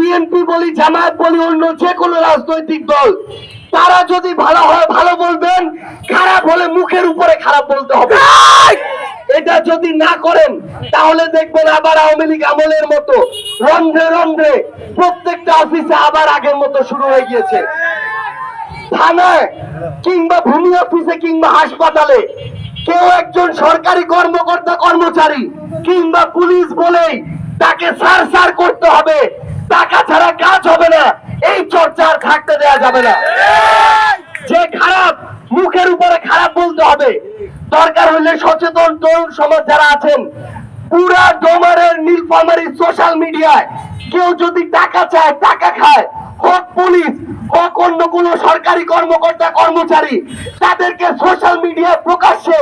BNP বলি জামায়াত বলি অন্য যে কোনো রাজনৈতিক দল তারা যদি ভালো হয় ভালো বলবেন খারাপ হলে মুখের উপরে খারাপ বলতে হবে। এটা যদি না করেন তাহলে দেখবেন আবার আওয়ামী লীগ আমলের মতো রন্ধ্রে রন্ধ্রে প্রত্যেকটা অফিসে আবার আগের মতো শুরু হয়ে গিয়েছে। থানায় কিংবা ভূমি অফিসে কিংবা হাসপাতালে কেউ একজন সরকারি কর্মকর্তা কর্মচারী কিংবা পুলিশ বলেই তাকে সার সার করতে হবে টাকা ছাড়া কাজ হবে না এই চর্চা আর থাকতে দেওয়া যাবে না। যে খারাপ, মুখের উপরে খারাপ বলতে হবে। দরকার হলে সচেতন তরুণ সমাজ যারা আছেন, পুরা ডোমারের, নীলফামারি সোশ্যাল মিডিয়ায় কেউ যদি টাকা চায়, টাকা খায়, হোক পুলিশ, হোক অন্য কোন সরকারি কর্মকর্তা, কর্মচারী, তাদেরকে সোশ্যাল মিডিয়ায় প্রকাশ্যে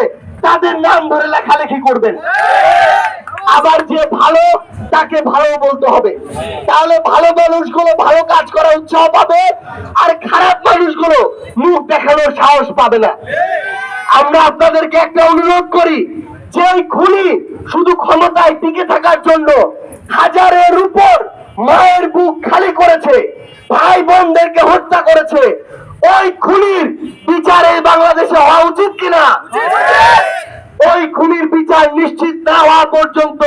তাদের নাম ধরে লেখালেখি করবেন। আবার যে ভালো তাকে ভালো বলতে হবে। তাহলে ভালো মানুষগুলো ভালো কাজ করার উৎসাহ পাবে, আর খারাপ মানুষগুলো মুখ দেখানোর সাহস পাবে না। আমরা আপনাদেরকে একটা অনুরোধ করি যে খুনি শুধু ক্ষমতায় টিকে থাকার জন্য হাজারের উপর মায়ের বুক খালি করেছে, ভাই বোনদেরকে হত্যা করেছে, ওই খুনির বিচারে বাংলাদেশে হওয়া উচিত কিনা? ওই খুনির বিচার নিশ্চিত না হওয়া পর্যন্ত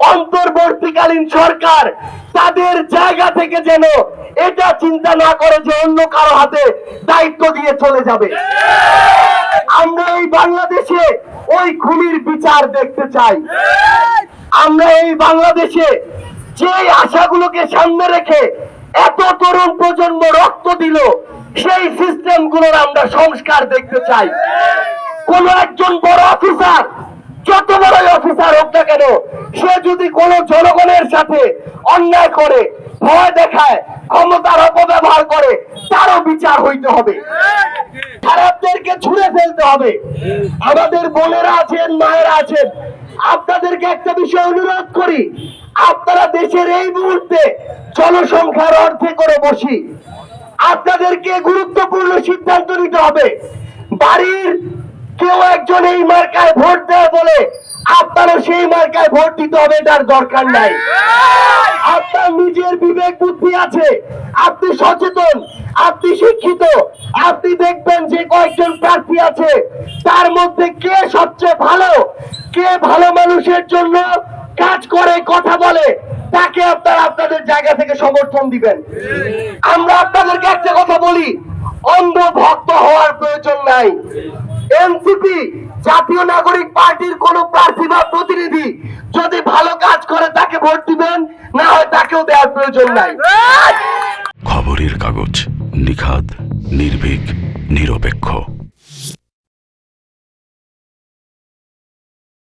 অন্তর্বর্তীকালীন সরকার তাদের জায়গা থেকে যেন এটা চিন্তা না করে যে অন্য কারও হাতে দায়িত্ব দিয়ে চলে যাবে। আমরা এই বাংলাদেশে ওই খুনির বিচার দেখতে চাই। আমরা এই বাংলাদেশে যে আশাগুলোকে সামনে রেখে এত তরুণ প্রজন্ম রক্ত দিল, সেই সিস্টেমগুলোর আমরা সংস্কার দেখতে চাই। কোন একজন বড় অফিসার যত বড় অফিসার হোক না কেন, সে যদি কোন জনগণের সাথে অন্যায় করে, ভয় দেখায়, ক্ষমতার অপব্যবহার করে, তারও বিচার হইতে হবে। খারাপদেরকে ছুঁড়ে ফেলতে হবে। আমাদের বোনেরা আছেন, মায়েরা আছেন, আপনাদেরকে একটা বিষয় অনুরোধ করি, আপনারা দেশের এই মুহূর্তে জনসংখ্যার অর্ধে করে বসি। আপনাদেরকে গুরুত্বপূর্ণ সিদ্ধান্ত নিতে হবে। বাড়ির কেউ একজন এই মার্কায় ভোট দেয় বলে আপনারও সেই মার্কায় ভোট দিতে হবে তার দরকার নাই। আপনার নিজের বিবেক বুদ্ধি আছে, আপনি সচেতন, আপনি শিক্ষিত, আপনি দেখবেন যে কয়েকজন প্রার্থী আছে, তার মধ্যে কে সবচেয়ে ভালো, কে ভালো মানুষের জন্য কাজ করে, কথা বলে, তাকে আপনারা আপনাদের জায়গা থেকে সমর্থন দিবেন। আমরা আপনাদেরকে একটা কথা বলি অন্ধ ভক্ত হওয়ার প্রয়োজন নাই। এনসিপি জাতীয় নাগরিক পার্টির কোন প্রার্থী বা প্রতিনিধি যদি ভালো কাজ করে তাকে ভোট দিবেন না হয় তাকেও দেওয়ার প্রয়োজন নাই। খবরের কাগজ নিখাদ নির্ভীক নিরপেক্ষ।